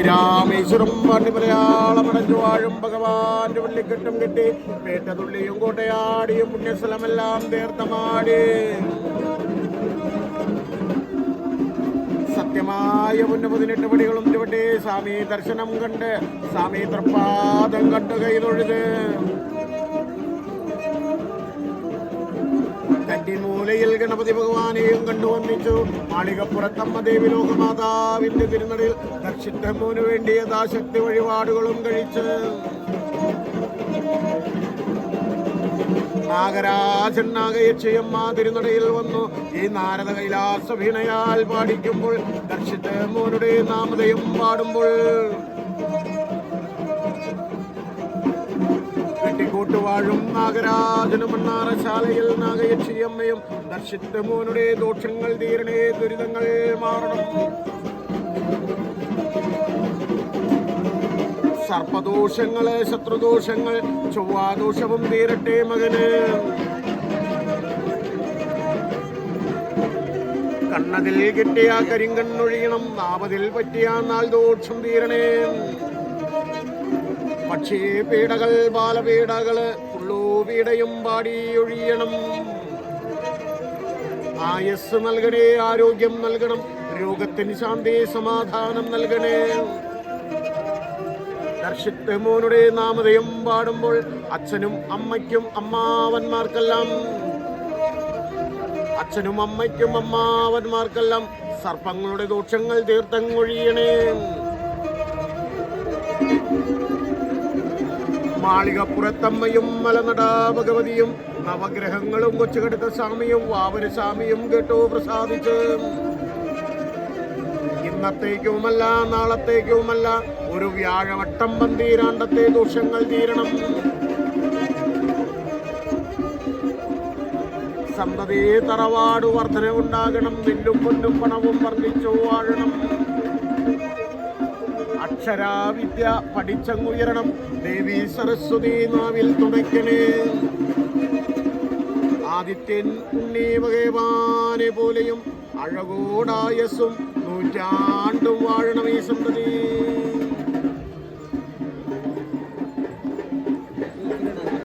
ഈശ്വരം പാട്ടി മലയാളം അടഞ്ഞു വാഴും ഭഗവാന്റെ പള്ളിക്കെട്ടും കെട്ടി പേട്ടതുള്ളിയും കോട്ടയാടിയും പുണ്യസ്ഥലമെല്ലാം തീർത്ഥമാടി. സത്യമായ മുന്ന പതിനെട്ട് പടികളും ചുവട്ടി സ്വാമി ദർശനം കണ്ട് സ്വാമി തൃപ്പാദം കണ്ട് കൈതൊഴുത്. കന്നിമൂലയിൽ ഗണപതി ഭഗവാനെയും കണ്ടു വന്നിച്ചു മാളികപ്പുറത്തമ്മ ദേവി ലോകമാതാവിന്റെ തിരുനടയിൽ ദക്ഷിണമോന് വേണ്ടി യഥാശക്തി വഴിപാടുകളും കഴിച്ച്. നാഗരാജൻ നാഗയക്ഷയമ്മ തിരുനടയിൽ വന്നു. ഈ നാരദ കൈലാസ വീണയാൽ പാടിക്കുമ്പോൾ ദക്ഷിണമോനുടെ മോനുടെ നാമതയും പാടുമ്പോൾ വെട്ടിക്കൂട്ടുവാഴും നാഗരാജനും മണ്ണാറശാലയിൽ നാഗയക്ഷിയമ്മയും. ദർശിത്ത മോനുടെ ദോഷങ്ങൾ തീരണേ ദുരിതങ്ങൾ മാറണം. സർപ്പദോഷങ്ങൾ ശത്രുദോഷങ്ങൾ ചൊവ്വാദോഷവും തീരട്ടെ മകന്. കണ്ണതിൽ കിട്ടിയ കരിങ്കണ്ണൊഴിയണം നാപതിൽ പറ്റിയ നാൾ ദോഷം തീരണേ. പക്ഷേ പീഡകൾ ബാലപീഡകൾ പുള്ളൂപീഡയും പാടി ഒഴിയണം. ആയസ് നൽകണേ ആരോഗ്യം നൽകണം രോഗത്തിന് ശാന്തി സമാധാനം നൽകണേ. ദർശിത്തമോനുടെ നാമതയും പാടുമ്പോൾ അച്ഛനും അമ്മയ്ക്കും അമ്മാവന്മാർക്കെല്ലാം അച്ഛനും അമ്മയ്ക്കും അമ്മാവന്മാർക്കെല്ലാം സർപ്പങ്ങളുടെ ദോഷങ്ങൾ തീർത്ഥങ്ങൊഴിയണേ മാളികപ്പുറത്തമ്മയും മലനടാ ഭഗവതിയും നവഗ്രഹങ്ങളും കൊച്ചുകടുത്ത സ്വാമിയും വാവര സ്വാമിയും കേട്ടോ പ്രസാദിച്ച്. ഇന്നത്തേക്കുമല്ല നാളത്തേക്കുമല്ല ഒരു വ്യാഴവട്ടം പന്തീരാണ്ടത്തെ ദോഷങ്ങൾ തീരണം. സന്തതിയെ തറവാട് വർധനവുണ്ടാകണം നെല്ലും പൊന്നും പണവും വർദ്ധിച്ചു വാഴണം അക്ഷരാവിദ്യ പഠിച്ചങ്ങുയരണം. ദേവി സരസ്വതി നാവിൽ തുടയ്ക്കണേ. ആദിത്യൻ ഉണ്ണി ഭഗവാനെ പോലെയും അഴകോടായസും നൂറ്റാണ്ടും വാഴണം ഈ സന്തതി.